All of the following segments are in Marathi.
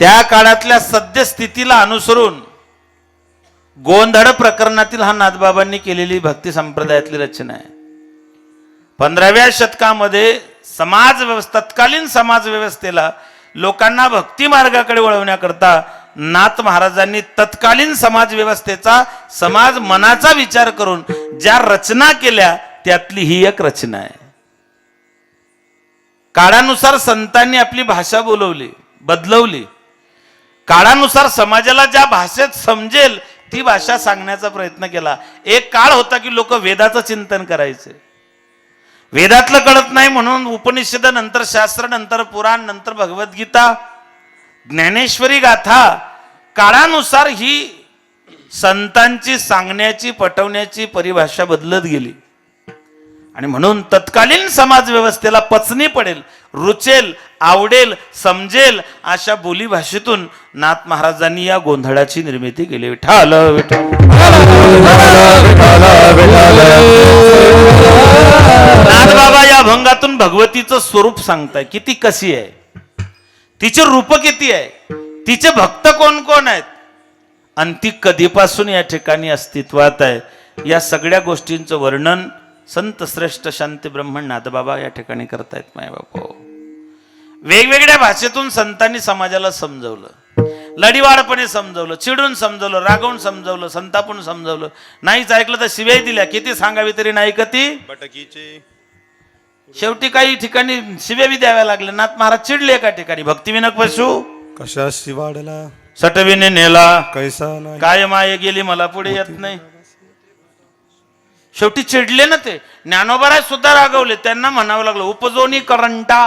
त्या काळातल्या सद्यस्थितीला अनुसरून गोंधळ प्रकरणातील हा नाथबाबांनी केलेली भक्ती संप्रदायातली रचना आहे. पंधराव्या शतकामध्ये समाज व्यवस्था तत्कालीन समाज व्यवस्थेला लोकांना भक्ती मार्गाकडे वळवण्याकरता नाथ महाराजांनी तत्कालीन समाज व्यवस्थेचा समाज मनाचा विचार करून ज्या रचना केल्या त्यातली ही एक रचना आहे. काळानुसार संतांनी आपली भाषा बोलवली बदलवली. काळानुसार समाजाला ज्या भाषेत समजेल ती भाषा सांगण्याचा प्रयत्न केला. एक काळ होता की लोक वेदाचं चिंतन करायचे. वेदातलं कळत नाही म्हणून उपनिषद नंतर शास्त्र नंतर पुराण नंतर भगवद्गीता ज्ञानेश्वरी गाथा काळानुसार ही संतांची सांगण्याची पटवण्याची परिभाषा बदलत गेली. आणि म्हणून तत्कालीन समाज व्यवस्थेला पचनी पडेल रुचेल आवडेल समजेल अशा बोलीभाषेतून नाथ महाराजांनी या गोंधळाची निर्मिती केली. विठाल नाथ बाबा या अभंगातून भगवतीचं स्वरूप सांगताय. किती कशी आहे? तिचे रूप किती आहे? तिचे भक्त कोण कोण आहेत? आणि ती कधीपासून या ठिकाणी अस्तित्वात आहे? या सगळ्या गोष्टींचं वर्णन संत श्रेष्ठ शांती ब्रह्मण नाथबाबा या ठिकाणी करतायत माय बापू. वेगवेगळ्या भाषेतून संतांनी समाजाला समजवलं. लढीवाडपणे समजवलं चिडून समजवलं रागवून समजवलं संतापून समजवलं. नाहीच ऐकलं तर शिव्याही दिल्या. किती सांगावी तरी नाही कती बटकीचे. शेवटी काही ठिकाणी शिव्या बी द्याव्या लागल्या. नाथ महाराज चिडले एका ठिकाणी. भक्तिविनक पशु? कशा शिवाडला सटविने नेला. कैसा नाही? काय माये गेली मला पुढे येत नाही. शेवटी चिडले ना ते. ज्ञानोबराय सुद्धा रागवले. त्यांना म्हणावं लागलं उपजोनी करंटा.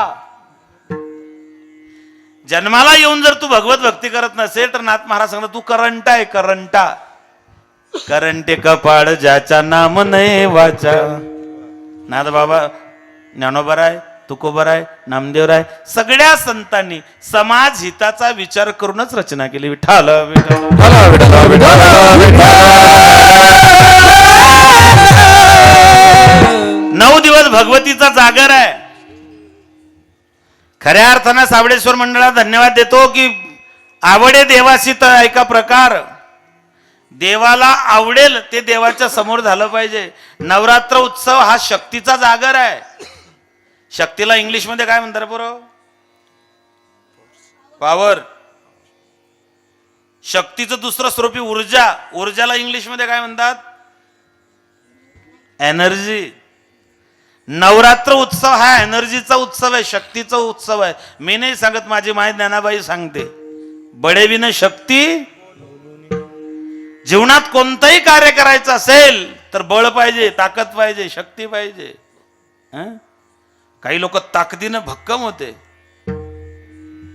जन्माला येऊन जर तू भगवत भक्ती करत नसेल तर नाथ महाराज सांगतात तू करंटा आहे करंटा. करंटे कपाळ ज्याच्या नाम नये वाचा. नाथ बाबा ज्ञानोबराय तुकोबराय नामदेवराय सगळ्या संतांनी समाज हिताचा विचार करूनच रचना केली. विठाल विठ्ठल. नऊ दिवस भगवतीचा जागर आहे. खऱ्या अर्थानं सावडेश्वर मंडळाला धन्यवाद देतो की आवडे देवाशी तर ऐका प्रकार. देवाला आवडेल ते देवाच्या समोर झालं पाहिजे. नवरात्र उत्सव हा शक्तीचा जागर आहे. शक्तीला इंग्लिशमध्ये काय म्हणतात बरो पॉवर शक्तीचं दुसरं स्वरूपी ऊर्जा. ऊर्जाला इंग्लिशमध्ये काय म्हणतात? एनर्जी नवरात्र उत्सव हा एनर्जीचा उत्सव आहे शक्तीचा उत्सव आहे. मी नाही सांगत माझी माय ज्ञानाबाई सांगते. बडेविन शक्ती जीवनात कोणतंही कार्य करायचं असेल तर बळ पाहिजे ताकद पाहिजे शक्ती पाहिजे. हं? काही लोक ताकदीनं भक्कम होते.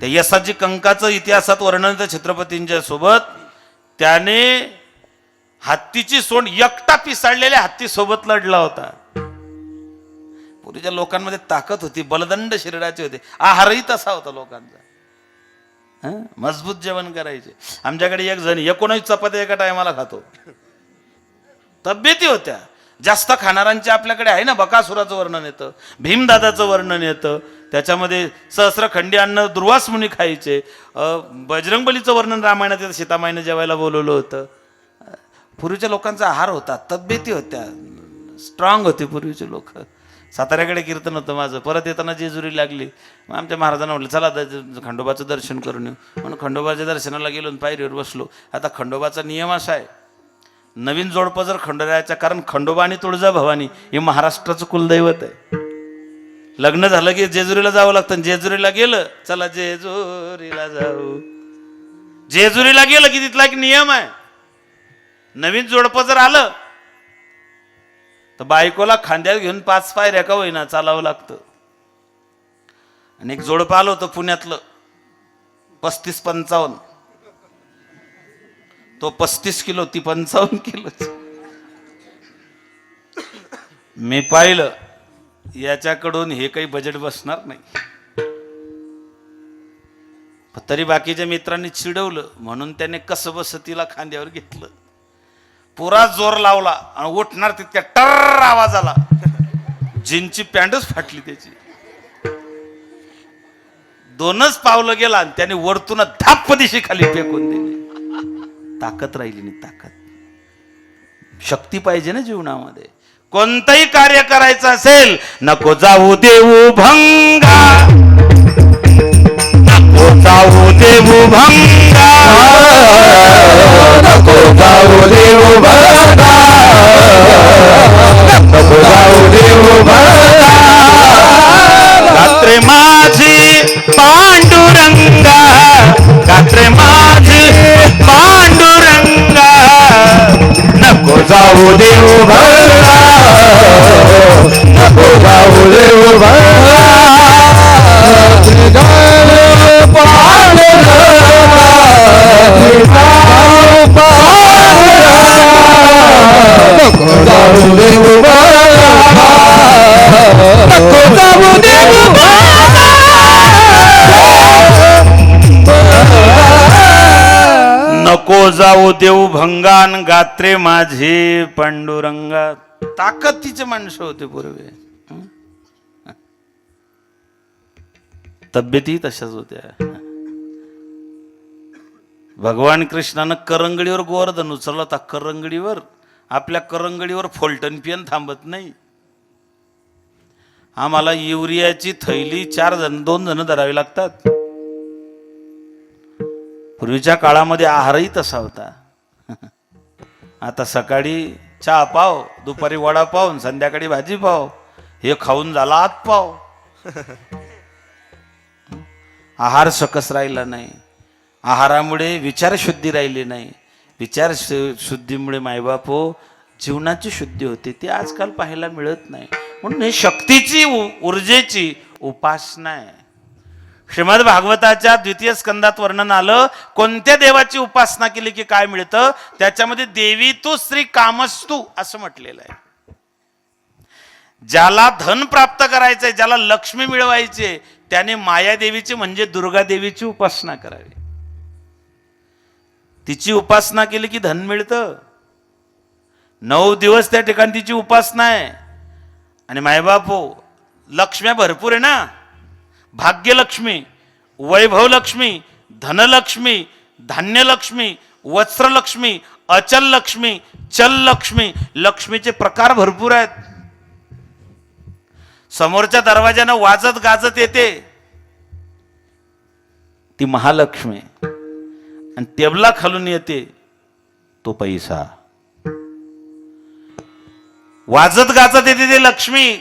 ते यशाची कंकाचं इतिहासात वर्णन तर छत्रपतींच्या सोबत. त्याने हत्तीची सोंड एकटा पिसाळलेल्या हत्ती सोबत लढला होता. पूर्वीच्या लोकांमध्ये ताकद होती बलदंड शरीराचे होते. आहारही तसा होता लोकांचा. मजबूत जेवण करायचे. आमच्याकडे एक जण एकोणीस चपात्या एका टायमाला खातो. तब्येती होत्या. जास्त खाणाऱ्यांचे आपल्याकडे आहे ना बकासुराचं वर्णन येतं भीमदादाचं वर्णन येतं. त्याच्यामध्ये सहस्रखंडी अन्न दुर्वास मुनी खायचे. बजरंगबलीचं वर्णन रामायणात येतं सीतामाईनं जेवायला बोलवलं होतं. पूर्वीच्या लोकांचा आहार होता तब्येती होत्या. स्ट्रॉंग होते पूर्वीचे लोक. साताऱ्याकडे कीर्तन होतं माझं. परत येताना जेजुरी लागली. मग आमच्या महाराजांना म्हटलं चला खंडोबाचं दर्शन करून येऊ. म्हणून खंडोबाच्या दर्शनाला गेलो आणि पायरीवर बसलो. आता खंडोबाचा नियम असा आहे. नवीन जोडपं जर खंडोरायाचा कारण खंडोबा आणि तुळजा भवानी हे महाराष्ट्राचं कुलदैवत आहे. लग्न झालं की जेजुरीला जावं लागतं. जेजुरीला गेलं चला जेजुरीला जाऊ. जेजुरीला गेलं की तिथला एक नियम आहे. नवीन जोडपं जर आलं तर बायकोला खांद्यावर घेऊन पाच पायऱ्या का होईना चालावं लागतं. आणि एक जोडपं आलं होतं पुण्यातलं पस्तीस पंचावन्न. तो पस्तीस किलो ती पंचावन्न किलो. मी पाहिलं याच्याकडून हे काही बजेट बसणार नाही. तरी बाकीच्या मित्रांनी चिडवलं म्हणून त्याने कसं बस तिला खांद्यावर घेतलं. पुरा जोर लावला आणि उठणार तितक्या टर आवाज आला. जिनची पॅन्टच फाटली त्याची. दोनच पावलं गेला आणि त्याने वरतून धाप दिशी खाली फेकून दिली. ताकद राहिली नाही ताकद. शक्ती पाहिजे ना जीवनामध्ये. कोणतंही कार्य करायचं असेल नको जाऊ देऊ भंगा. नको जाऊ देऊ भंगा नको जाऊ देऊ भरता नको जाऊ देऊ भरता गात्रे माझी पांडुरंगा. गात्रे माझी पांडुरंगा. नको जाऊ देऊ भरता जाऊ देऊ भंगान गात्रे माझे पांडुरंगा. ताकदीचे माणसं होते पूर्वी. तब्येती तशाच होत्या. भगवान कृष्णानं करंगडीवर गोवर्धन उचलला होता. करंगडीवर आपल्या करंगडीवर फोल्टन पियन थांबत नाही. आम्हाला युरियाची थैली चार जण दोन जण धरावी लागतात. पूर्वीच्या काळामध्ये आहारही तसा होता. आता सकाळी चहा पाव दुपारी वडापाव संध्याकाळी भाजी पाव हे खाऊन झाला आत पाव आहार सकस राहिला नाही. आहारामुळे विचारशुद्धी राहिली नाही. विचार शु- शुद्धीमुळे मायबाप जीवनाची शुद्धी होते ती आजकाल पाहायला मिळत नाही. म्हणून हे शक्तीची ऊर्जेची उपासना आहे. श्रीमद भागवताच्या द्वितीय स्कंदात वर्णन आलं कोणत्या देवाची उपासना केली की काय मिळतं? त्याच्यामध्ये देवी तू श्री कामस्तू असं म्हटलेलं आहे. ज्याला धन प्राप्त करायचंय ज्याला लक्ष्मी मिळवायची त्याने मायादेवीची म्हणजे दुर्गादेवीची उपासना करावी. तिची उपासना केली की धन मिळतं. नऊ दिवस त्या ठिकाणी तिची उपासना आहे. आणि मायबाप हो लक्ष्म्या भरपूर आहे ना? भाग्यलक्ष्मी वैभवलक्ष्मी धनलक्ष्मी धान्यलक्ष्मी वस्त्रलक्ष्मी अचल लक्ष्मी चल लक्ष्मी लक्ष्मीचे प्रकार भरपूर आहेत. समोरच्या दरवाज्यानं वाजत गाजत येते. ती महालक्ष्मी. आणि टेबला खालून येते. तो पैसा. वाजत गाजत येते ते लक्ष्मी.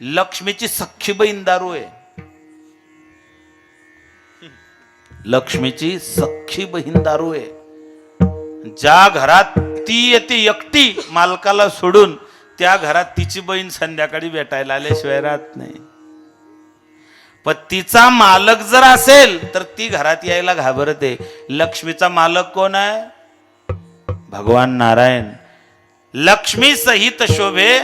लक्ष्मीची सख्खी बहीण दारू आहे. लक्ष्मीची सख्खी बहीण दारू आहे. ज्या घरात ती येते एकटी मालकाला सोडून त्या घरात तिची बहीण संध्याकाळी भेटायला आल्याशिवाय राहत नाही. पण तिचा मालक जर असेल तर ती घरात यायला घाबरते. लक्ष्मीचा मालक कोण आहे? भगवान नारायण. लक्ष्मी सहित शोभे.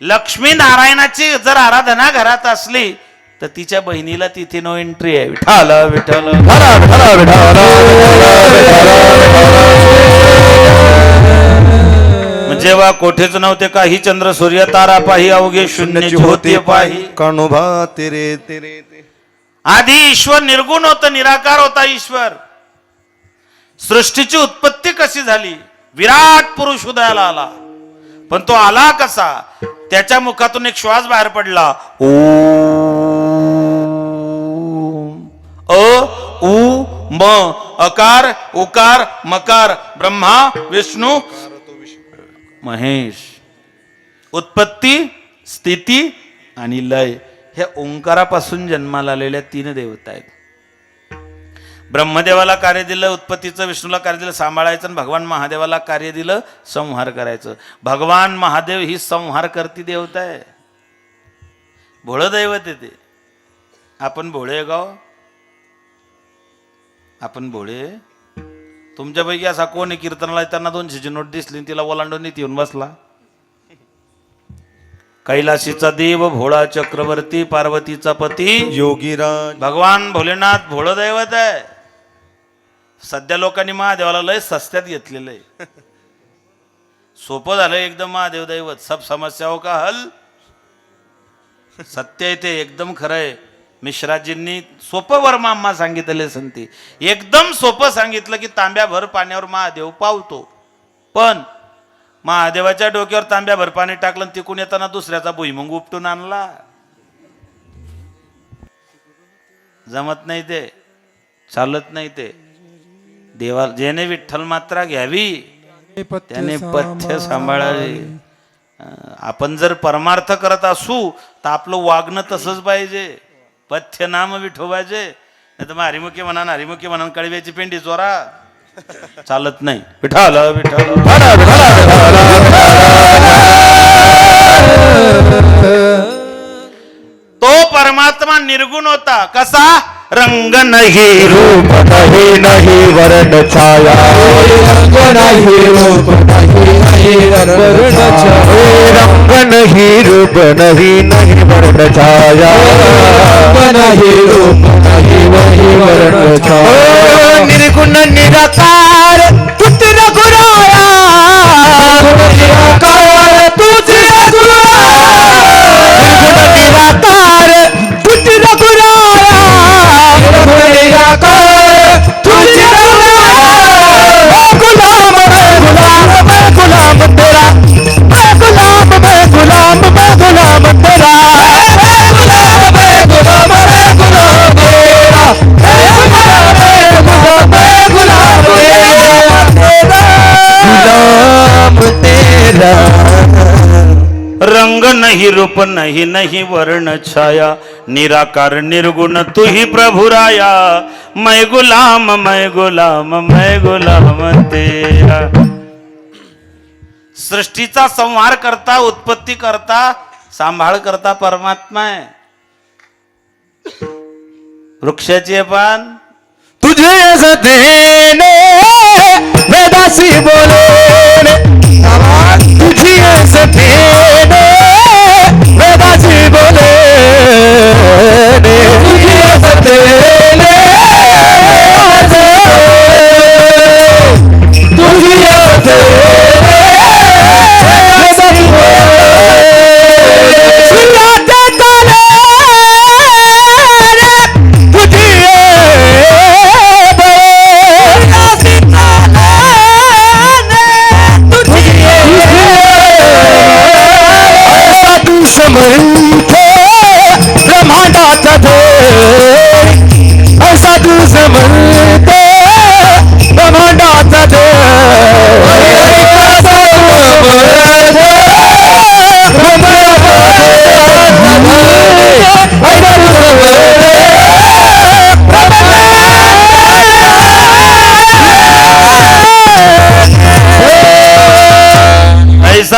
लक्ष्मी नारायणाची जर आराधना घरात असली तर तिच्या बहिणीला तिथे नो एंट्री आहे विठाल विठ्ठला. जेव्हा कोठेच नव्हते काही चंद्र सूर्य तारा पाही अवघे शून्य होते पाही काणोभा तेरे तेरे आधी ईश्वर निर्गुण होता निराकार होता ईश्वर सृष्टीची उत्पत्ती कशी झाली विराट पुरुष उदयाला आला पण तो आला कसा त्याच्या मुखातून एक श्वास बाहेर पडला ओम अ उ म अकार उकार मकार ब्रह्मा विष्णू महेश. उत्पत्ती स्थिती आणि लय. ह्या ओंकारापासून जन्माला आलेल्या तीन देवता आहेत. ब्रह्मदेवाला कार्य दिलं उत्पत्तीचं विष्णूला कार्य दिलं सांभाळायचं आणि भगवान महादेवाला कार्य दिलं संहार करायचं. भगवान महादेव ही संहार करती देवता आहे. भोळं दैवत येते आपण भोळे गाव आपण भोळे. तुमच्यापैकी असा कोण कीर्तनाला? येताना दोनशेची नोट दिसली तिला ओलांडून नीत येऊन बसला. कैलाशीचा देव भोळा चक्रवर्ती पार्वतीचा पती. योगीराज. भगवान भोलेनाथ भोळं दैवत आहे. सध्या लोकांनी महादेवाला लय सस्त्यात घेतलेलं आहे. सोपं झालं एकदम महादेव दैवत. सब समस्याओं का हल? सत्य आहे ते एकदम खरं आहे. मिश्राजींनी सोपं वर्म आम्हा सांगितले संती. एकदम सोपं सांगितलं की तांब्याभर पाण्यावर महादेव पावतो. पण महादेवाच्या डोक्यावर तांब्याभर पाणी टाकलं तिकून येताना दुसऱ्याचा भुईमुंग उपटून आणला. जमत नाही ते. चालत नाही ते. देवा जेने विठ्ठल मात्रा घ्यावी त्याने पथ्य सांभाळावे. आपण जर परमार्थ करत असू तर आपलं वागणं तसंच पाहिजे. पथ्य नाम विठोबाचे नाही तर मग हरिमुखी म्हणा हरिमुखी म्हणा कळव्याची पेंडी चोरा चालत नाही. विठाल विठाल तो परमात्मा निर्गुण होता. कसा? रंग नाही रूप नाही नाही वर्ण छाया। रंग नाही रूप नाही नाही वर्ण छाया। रंग नाही रूप नाही नाही वर्ण छाया। रंग नाही रूप नाही नाही वर्ण छाया। निर्गुण निराकार नाही रूप नाही नाही वर्ण छाया निराकार निर्गुण तुही प्रभु प्रभुराया मै गुलाम मै गुलाम मै गुलाम तेरा। सृष्टीचा संहार करता उत्पत्ती करता सांभाळ करता परमात्मा आहे। वृक्षाचे पान तुझे सतेने वेदासी बोले तुझी सतेने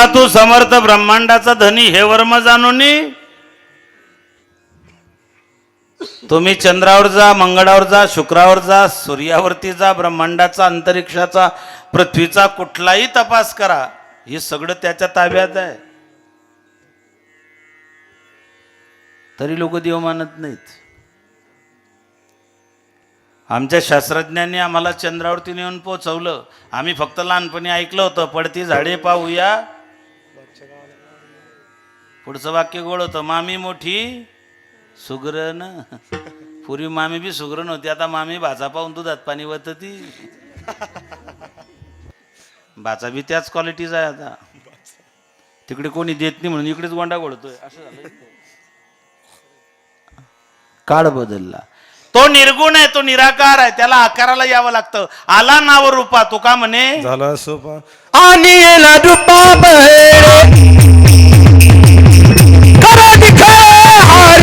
ऐसा तू समर्थ ब्रह्मांडाचा धनी हे वर्म जाणून? तुम्ही चंद्रावर जा मंगळावर जा शुक्रावर जा सूर्यावरती जा ब्रह्मांडाचा अंतरिक्षाचा पृथ्वीचा कुठलाही तपास करा. हे सगळं त्याच्या ताब्यात आहे. तरी लोक देव मानत नाहीत. आमच्या शास्त्रज्ञांनी आम्हाला चंद्रावरती नेऊन पोचवलं आम्ही फक्त लहानपणी ऐकलं होतं पडती झाडे पाहूया. पुढचं वाक्य गोड होतं मामी मोठी सुगरण. पूर्वी मामी बी सुगरण होती आता मामी भाचा पाहून दुधात पाणी वतती. भाचा बी त्याच क्वालिटीचा आहे आता. तिकडे कोणी देत नाही म्हणून इकडेच गोंडा गोळतोय असं झालं काळ बदलला. तो निर्गुण आहे तो निराकार आहे त्याला आकाराला यावं लागतं. आला नाव रूपा तो का म्हणे? झाला सोपा. आणि येला रूपा बहेरे.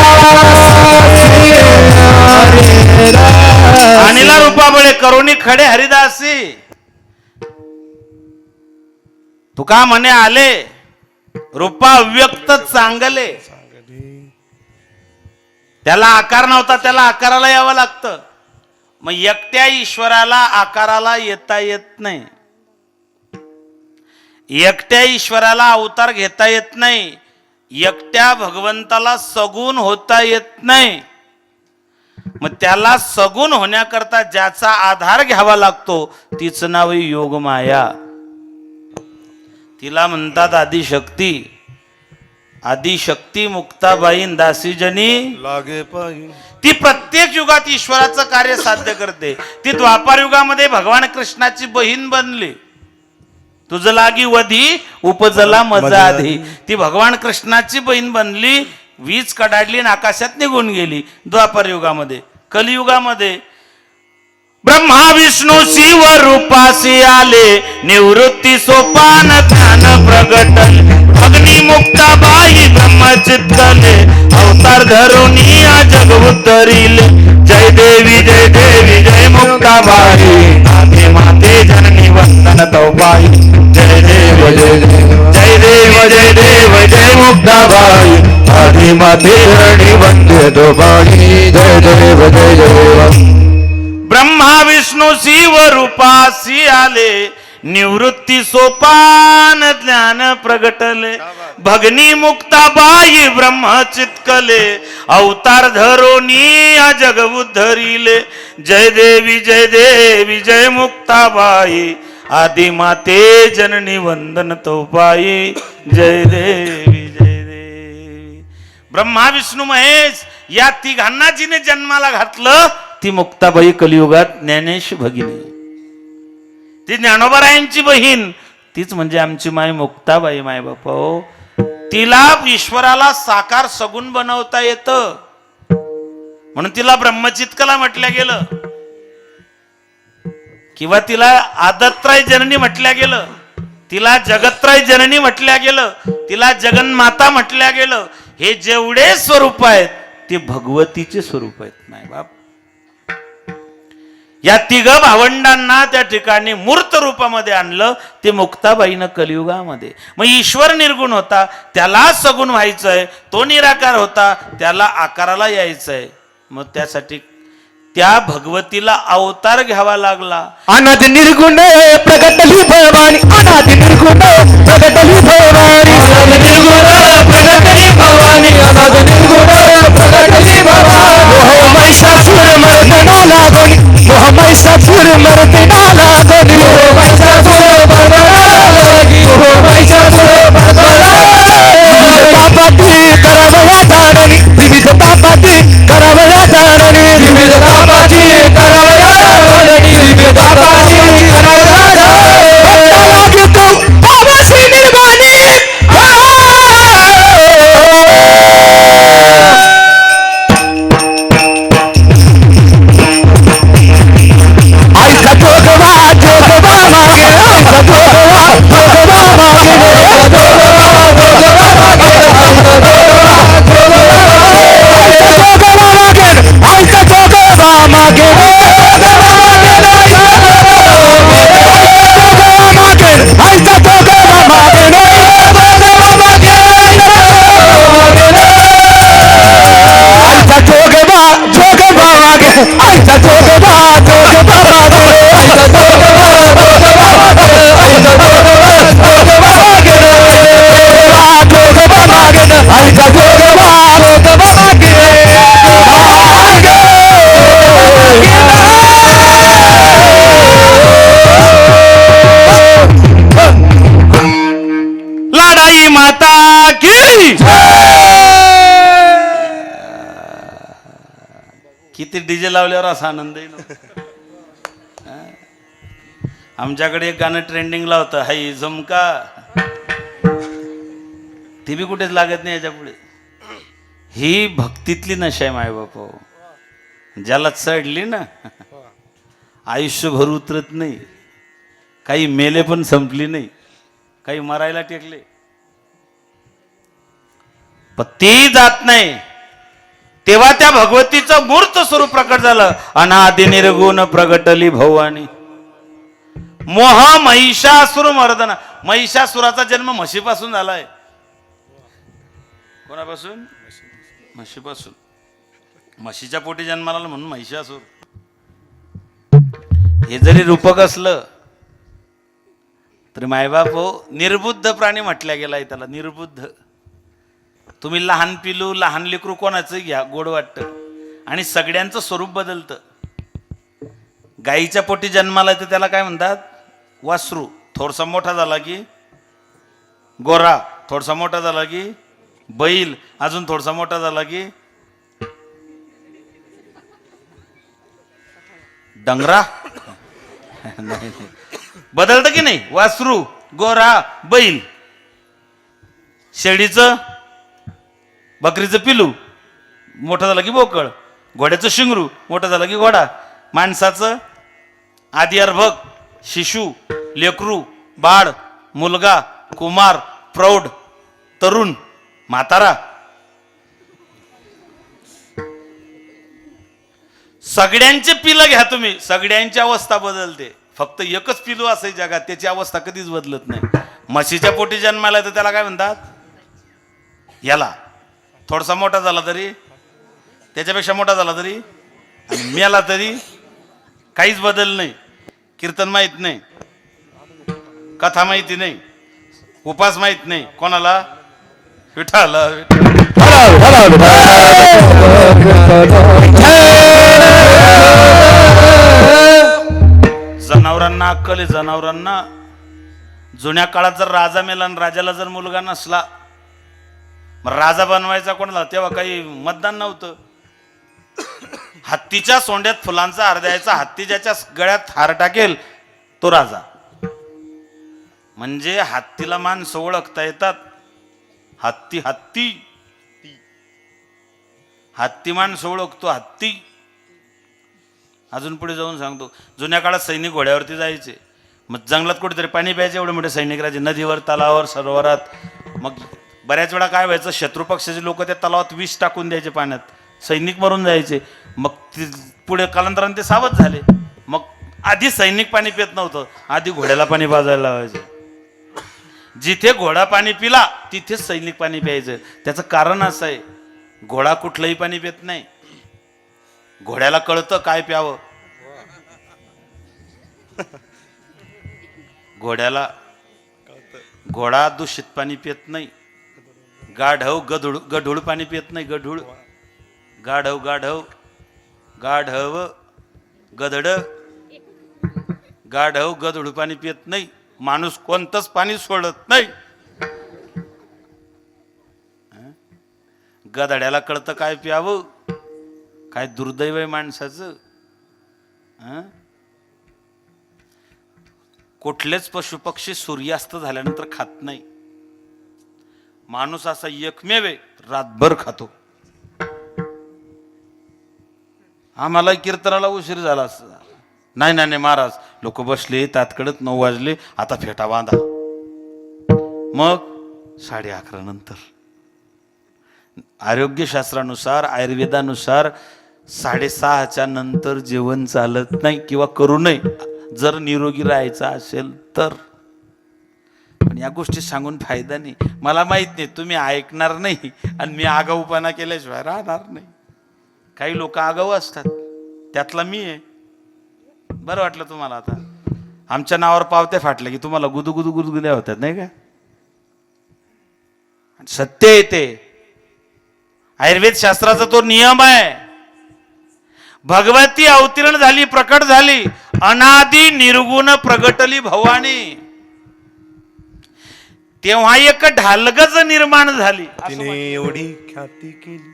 हरिदासी आणीला रूपा बळे करुणी खडे हरिदासी. तुका म्हणे आले रूपा अव्यक्त चांगले. त्याला आकार नव्हता त्याला आकाराला यावं लागतं. मग एकट्या ईश्वराला आकाराला येता येत नाही. एकट्या ईश्वराला अवतार घेता येत नाही. एकट्या भगवंताला सगुण होता येत नाही. मग त्याला सगुण होण्याकरता ज्याचा आधार घ्यावा लागतो तिचं नाव योगमाया. तिला म्हणतात आदिशक्ती. आदिशक्ती मुक्ताबाईन दासीजनी. लागे पायी ती प्रत्येक युगात ईश्वराचं कार्य साध्य करते. ती द्वापार युगामध्ये भगवान कृष्णाची बहीण बनली. तुझ लागी वधी उपजला मजा आधी. ती भगवान कृष्णाची बहीण बनली वीज कडाडली आणि आकाशात निघून गेली द्वापार युगामध्ये कलियुगामध्ये. ब्रह्मा विष्णू शिव रूपासी आले निवृत्ती सोपान ज्ञान प्रगटले. अग्नी मुक्ताबाई ब्रह्मचित्तले अवतार धरून या जग उद्धरिले जय देवी जय देवी जय मुक्ताबाई माते माते जननी वंदन तौबाई जय देव जय देव जय देव जय देव जय मुक्ताबाई आधी माते धरणी वंदे तो बाणी जय देव जय देव ब्रह्मा विष्णू शिव रूपासी आले निवृत्ती सोपान ज्ञान प्रगटले. भगनी मुक्ताबाई ब्रह्म चितकले अवतार धरोनी जग उद्धरिले. जय देवी जय देवी जय मुक्ताबाई. आदि माते जननी वंदन तोपाई. जय देवी जय देवी. ब्रह्मा विष्णू महेश या तिघांना जिने जन्माला घातलं ती मुक्ताबाई कलियुगात ज्ञानेश भगिनी. ती ज्ञानोबरायांची बहीण तीच म्हणजे आमची माय मुक्ताबाई माय बाप हो. तिला ईश्वराला साकार सगुण बनवता येतं. म्हणून तिला ब्रह्मचितकला म्हटलं गेलं. किंवा तिला आदत्राय जननी म्हटल्या गेलं. तिला जगत्राय जननी म्हटल्या गेलं. तिला जगन्माता म्हटल्या गेलं. हे जेवढे स्वरूप आहेत ते भगवतीचे स्वरूप आहेत नाही बाप. या तिघ भावंडांना त्या ठिकाणी मूर्त रूपामध्ये आणलं ते मुक्ताबाईनं कलियुगामध्ये. मग ईश्वर निर्गुण होता त्याला सगुण व्हायचंय तो निराकार होता त्याला आकाराला यायचंय. मग त्यासाठी त्या भगवतीला अवतार घ्यावा लागला. अनाद निर्गुण प्रगटली भवानी अनाद निर्गुण प्रगटली भवानी. मोह महिषासुर मर्दना लागोनी मोह डीजे लावल्यावर असा आनंद येईल. आमच्याकडे एक गाणं ट्रेंडिंगला होतं हाय झमका. ती बी कुठेच लागत नाही याच्यापुढे. ही भक्तीतली नशा आहे मायबाप. ज्याला चढली ना आयुष्यभर उतरत नाही. काही मेले पण संपली नाही. काही मरायला टेकले. पण ती जात नाही. तेव्हा त्या भगवतीचं मूर्त स्वरूप प्रकट झालं. अनादि निर्गुण प्रगटली भवानी. मोह महिषासुर मर्दना. महिषासुराचा जन्म म्हशीपासून झालाय. कोणापासून? म्हशीपासून. म्हशीच्या पोटी जन्माला आला म्हणून महिषासूर. हे जरी रूपक असलं तरी मायबाप हो निर्बुद्ध प्राणी म्हटल्या गेलाय त्याला निर्बुद्ध. तुम्ही लहान पिलू लहान लेकरू कोणाचं घ्या गोड वाटतं. आणि सगळ्यांचं स्वरूप बदलतं. गाईच्या पोटी जन्माला येतं त्याला काय म्हणतात? वासरू. थोडसा मोठा झाला की गोरा. थोडसा मोठा झाला की बैल. अजून थोडसा मोठा झाला की डंगरा. बदलतं की नाही? वासरू गोरा बैल. शेळीचं बकरीचं पिलू मोठं झालं की बोकळ घोड्याचं शिंगरू मोठं झालं की घोडा माणसाचं आदी अर्भक शिशु लेकरू बाळ मुलगा कुमार प्रौढ तरुण म्हातारा. सगळ्यांचे पिलं घ्या तुम्ही. सगळ्यांची अवस्था बदलते. फक्त एकच पिलू असे जगात त्याची अवस्था कधीच बदलत नाही. म्हशीच्या पोटी जन्माला तर त्याला काय म्हणतात? याला. थोडासा मोठा झाला तरी त्याच्यापेक्षा मोठा झाला तरी आणि मेला तरी काहीच बदल नाही कीर्तन माहीत नाही कथा माहिती नाही उपास माहीत नाही कोणाला विठाला जनावरांना अक्कल आहे जनावरांना जुन्या काळात जर राजा मेला आणि राजाला जर मुलगा नसला मग राजा बनवायचा कोणाला? तेव्हा काही मतदान नव्हतं. हत्तीच्या सोंड्यात फुलांचा हार द्यायचा हत्ती ज्याच्या गळ्यात हार टाकेल तो राजा. म्हणजे हत्तीला माणसं ओळखता येतात. हत्ती हत्ती. हत्ती माणसं ओळखतो हत्ती. अजून पुढे जाऊन सांगतो. जुन्या काळात सैनिक घोड्यावरती जायचे. मग जंगलात कुठेतरी पाणी प्यायचे एवढे मोठे सैनिक राहायचे नदीवर तलावावर सरोवरात. मग बऱ्याच वेळा काय व्हायचं शत्रुपक्षाचे लोक त्या तलावात विष टाकून द्यायचे पाण्यात. सैनिक मरून जायचे. मग ते पुढे कालांतराने ते सावध झाले. मग आधी सैनिक पाणी पित नव्हतं. आधी घोड्याला पाणी पाजायला लावायचे. जिथे घोडा पाणी पिला तिथेच सैनिक पाणी प्यायचं. त्याचं कारण असं आहे घोडा कुठलंही पाणी पित नाही. घोड्याला कळतं काय प्यावं. घोड्याला घोडा दूषित पाणी पित नाही. गाढव गधुळ गढूळ पाणी पित नाही गढूळ गाढव गाढव गाढव गधड गाढव गधुळ पाणी पित नाही माणूस कोणतंच पाणी सोडत नाही. गदड्याला गधड्याला कळतं काय प्यावं? काय दुर्दैव आहे माणसाचं? कुठलेच पशुपक्षी सूर्यास्त झाल्यानंतर खात नाही. माणूस असा एकमेवे रातभर खातो. आम्हाला कीर्तनाला उशीर झाला असं नाही नाही नाही महाराज. लोक बसले तातकडत नऊ वाजले आता फेटा बांधा. मग साडे अकरा नंतर. आरोग्यशास्त्रानुसार आयुर्वेदानुसार साडेसहाच्या नंतर जेवण चालत नाही किंवा करू नये. जर निरोगी राहायचं असेल तर. या गोष्टी सांगून फायदा नाही. मला माहीत नाही तुम्ही ऐकणार नाही आणि मी आगाऊपणा केल्याशिवाय राहणार नाही. काही लोक आगाऊ असतात. त्यातला मी आहे. बरं वाटलं तुम्हाला आता? आमच्या नावावर पावत्या फाटल्या की तुम्हाला गुदू गुदू गुदगुद्या होतात नाही का? सत्य येते आयुर्वेद शास्त्राचा तो नियम आहे. भगवती अवतीर्ण झाली प्रकट झाली अनादि निर्गुण प्रगटली भवानी. तेव्हा एक ढालगज निर्माण झाली. तिने एवढी ख्याती केली.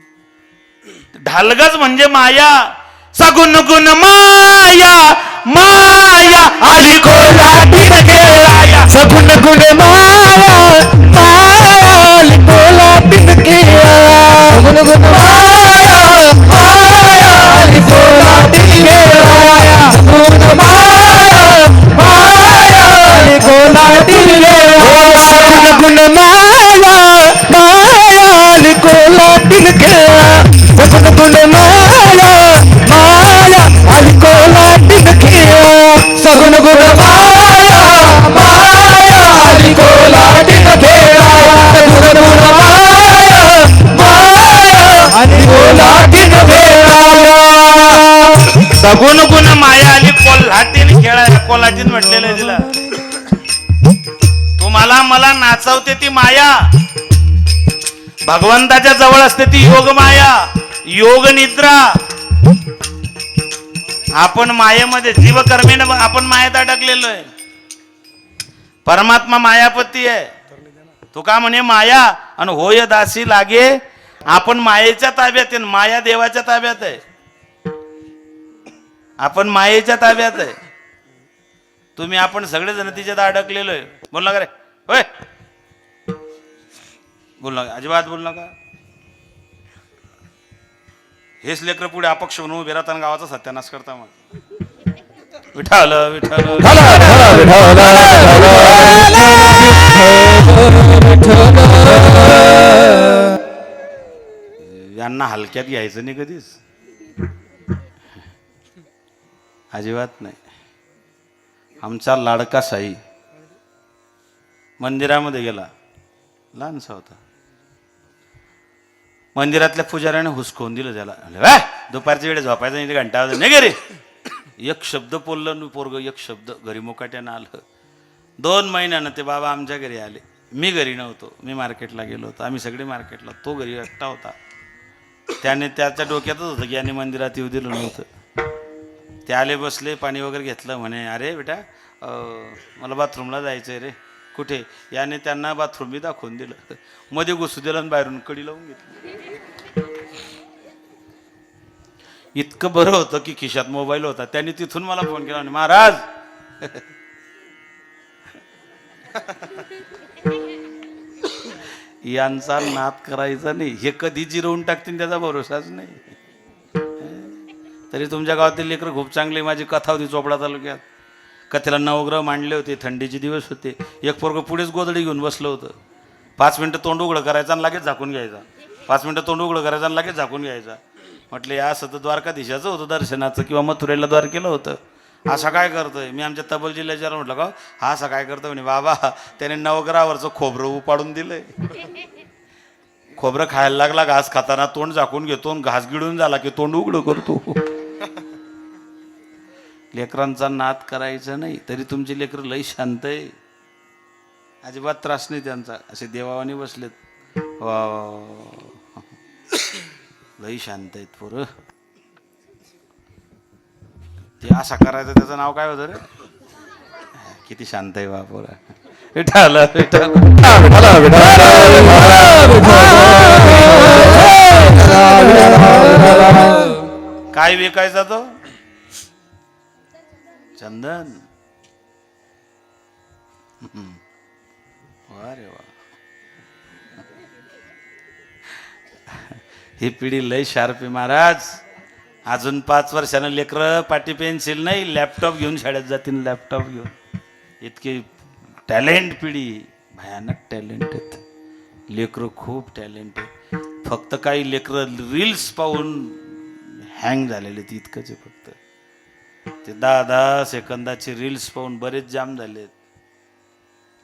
ढालगज म्हणजे माया. सगुण गुण माया माया. आली गेलाया सगुण गुण माया माया. पिंडकिया सगुण गुण माया माया. पिंडकिया सगुण माया माया. पिंडकिया உன்னை மாயா மாயான்னு கோலாட்டி நிற்கிறான் உன்னை மாயா மாயா அது கோலாட்டி நிற்கிறான் சகுன குண மாயா மாயா அது கோலாட்டி நிற்கிறான் சகுன குண மாயா மாயா அது கோலாட்டி निघेळा कोल्हाटीन म्हटलेलं तिला मला मला नाचवते ती माया. भगवंताच्या जवळ असते ती योग माया. योग निद्रा. आपण मायेमध्ये जीवकर्मेनं आपण मायेत अडकलेलो आहे. परमात्मा मायापती आहे. तू का म्हणे माया? आणि होय दासी लागे. आपण मायेच्या ताब्यात आहे माया देवाच्या ताब्यात आहे. आपण मायेच्या ताब्यात आहे. तुम्ही आपण सगळेजण तिच्यात अडकलेलो आहे. बोल ना रे? होय बोल नका अजिबात बोल नका. हेच लेकर पुढे अपक्ष म्हणून उभे गावाचा सत्यानाश करता मग. विठाल विठाल यांना हलक्यात घ्यायचं नाही कधीच. अजिबात नाही. आमचा लाडका साई. मंदिरामध्ये गेला. लहानसा होता. मंदिरातल्या पुजाऱ्याने हुसकवून दिलं त्याला. "वा, दुपारच्या वेळेस झोपायचं नाही घंटा नाही घरी. एक शब्द बोललं पोरग एक शब्द घरी मुकाट्यानं आलं. दोन महिन्यानं ते बाबा आमच्या घरी आले. मी घरी नव्हतो. मी मार्केटला गेलो होतो. आम्ही सगळे मार्केटला. तो घरी एकटा होता. त्याने त्याच्या डोक्यातच होतं की याने मंदिरात येऊ दिलं नव्हतं. ते आले बसले पाणी वगैरे घेतलं म्हणे अरे बेटा मला बाथरूमला जायचं आहे रे. कुठे? याने त्यांना बाथरूम दाखवून दिलं. मध्ये घुसू दिलं आणि बाहेरून कडी लावून घेतली. इतकं बरं होतं की खिशात मोबाईल होता. त्यांनी तिथून मला फोन केला आणि महाराज! यांचा नाद करायचा नाही. हे कधी जिरवून टाकतील त्याचा भरोसाच नाही. तरी तुमच्या गावातील लेकरं खूप चांगले. माझी कथा होती चोपडा तालुक्यात. का त्याला नवग्रह मांडले होते थंडीचे दिवस होते. एक पोरगं पुढेच गोदडी घेऊन बसलं होतं. पाच मिनटं तोंड उघडं करायचं आणि लगेच झाकून घ्यायचा. पाच मिनटं तोंड उघडं करायचं आणि लगेच झाकून घ्यायचा. म्हटलं या असं तर द्वारकाधीशाचं होतं दर्शनाचं किंवा मथुरेला द्वार केलं होतं. असा काय करतोय? मी आमच्या तबल जिल्ह्याच्या म्हटलं का? हा असा काय करतोय? म्हणे बाबा त्याने नवग्रहावरचं खोबरं उपाडून दिलंय. खोबरं खायला लागला घास खाताना तोंड झाकून घेतो घास गिळून झाला की तोंड उघडं करतो. लेकरांचा नाद करायचा नाही तरी तुमची लेकरं लई शांत आहे अजिबात त्रास नाही त्यांचा असे देवावाने बसलेत वा वा लई शांत आहेत पोरं ते असा करायचं त्याचं नाव काय होतं रे किती शांत आहे बा पोरं विठाला काय विकायचा तो चंदन. वा रे वा. ही पिढी लय शार्पी आहे महाराज. अजून पाच वर्षानं लेकरं पाटी पेन्सिल नाही लॅपटॉप घेऊन शाळेत जातील लॅपटॉप घेऊन. इतकी टॅलेंट पिढी भयानक टॅलेंट आहेत. लेकरं खूप टॅलेंट आहे फक्त काही लेकरं रील्स पाहून हँग झालेले आहेत इतकंच आहे फक्त. ते दहा दहा सेकंदाचे रील्स पाहून बरेच जाम झालेत.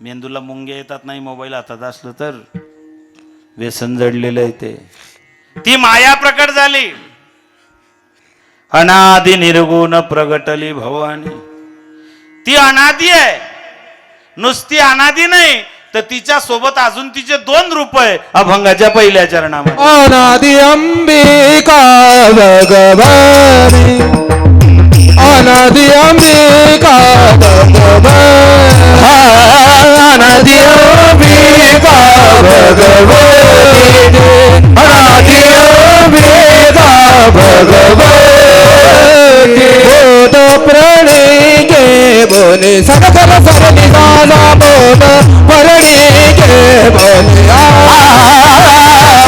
मेंदूला मुंग्या येतात नाही मोबाईल हातात असलं तर. व्यसन जडलेलं आहे ते. ती माया प्रकट झाली. अनादि निर्गुण प्रगटली भवानी. ती अनादी आहे. नुसती अनादी नाही तर तिच्या सोबत अजून तिचे दोन रूप आहे अभंगाच्या पहिल्या चरणामध्ये. अनादि अंबिका भगवानी अनादि अंबिका भगवानी अनादि अंबिका भगवानी अनादि अंबिका भगवानी बोध प्रणी के बोले सर सर सर निगाला बोध प्रणी के बोले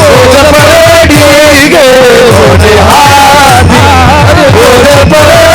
बोध प्रणी के बोले हाथी बोध प्रणी